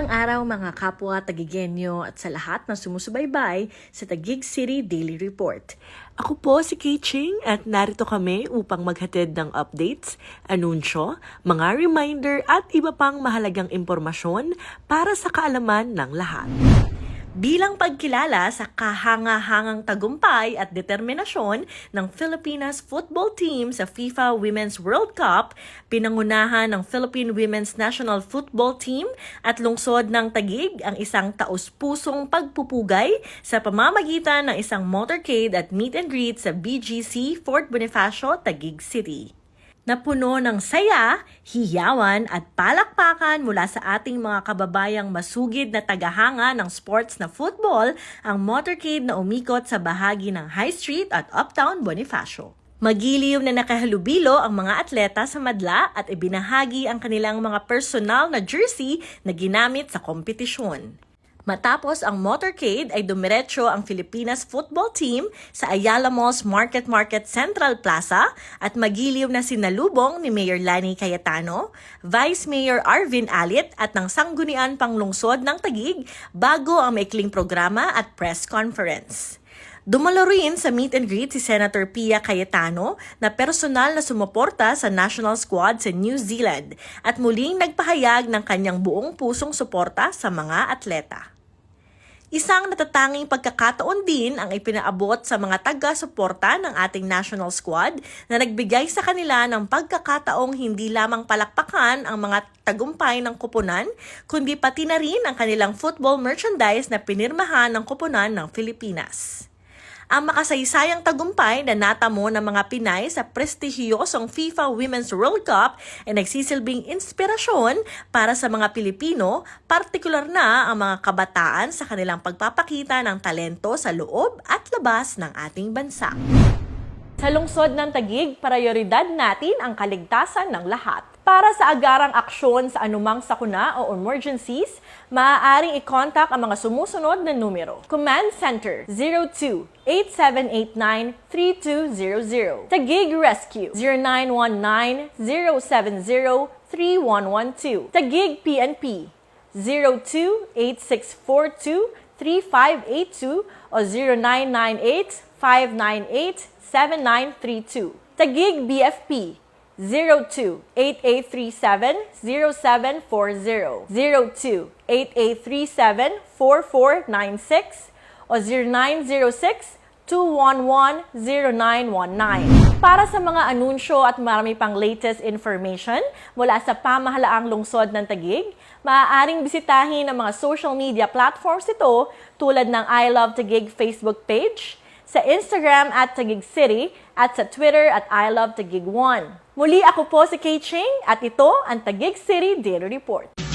Magandang araw mga kapwa Tagigenyo at sa lahat na sumusubaybay sa Tagig City Daily Report. Ako po si Kay at narito kami upang maghatid ng updates, anunsyo, mga reminder at iba pang mahalagang impormasyon para sa kaalaman ng lahat. Bilang pagkilala sa kahanga-hangang tagumpay at determinasyon ng Filipinas football team sa FIFA Women's World Cup, pinangunahan ng Philippine Women's National Football Team at lungsod ng Tagig ang isang taus-pusong pagpupugay sa pamamagitan ng isang motorcade at meet and greet sa BGC Fort Bonifacio, Tagig City na puno ng saya, hiyawan at palakpakan mula sa ating mga kababayang masugid na tagahanga ng sports na football ang motorcade na umikot sa bahagi ng High Street at Uptown Bonifacio. Magiliw na nakahalubilo ang mga atleta sa madla at ibinahagi ang kanilang mga personal na jersey na ginamit sa kompetisyon. Matapos ang motorcade ay dumiretso ang Filipinas football team sa Ayala Malls Market Market Central Plaza at magiliw na sinalubong ni Mayor Lani Cayetano, Vice Mayor Arvin Alit at ng sanggunian panglungsod ng Tagig bago ang maikling programa at press conference. Dumalo rin sa meet and greet si Senator Pia Cayetano na personal na sumuporta sa national squad sa New Zealand at muling nagpahayag ng kanyang buong pusong suporta sa mga atleta. Isang natatanging pagkakataon din ang ipinaabot sa mga taga-suporta ng ating national squad na nagbigay sa kanila ng pagkakataong hindi lamang palakpakan ang mga tagumpay ng kupunan, kundi pati na rin ang kanilang football merchandise na pinirmahan ng kupunan ng Pilipinas ang makasaysayang tagumpay na natamo ng mga Pinay sa prestihiyosong FIFA Women's World Cup ay nagsisilbing inspirasyon para sa mga Pilipino, partikular na ang mga kabataan sa kanilang pagpapakita ng talento sa loob at labas ng ating bansa. Sa lungsod ng Tagig, prioridad natin ang kaligtasan ng lahat. Para sa agarang aksyon sa anumang sakuna o emergencies, maaaring i-contact ang mga sumusunod na numero. Command Center 02-8789-3200. Tagig Rescue 0919-070-3112. Tagig PNP 02-8642-3582 o 0998-598-7932. Tagig BFP 02-8837-0740, 02-8837-4496, o 0906-211-0919. Para sa mga anunsyo at marami pang latest information mula sa pamahalaang lungsod ng Tagig, maaaring bisitahin ang mga social media platforms ito tulad ng I Love Tagig Facebook page, sa Instagram at Tagig City at sa Twitter at I Love Tagig 1. Muli ako po si Kay Ching at ito ang Tagig City Daily Report.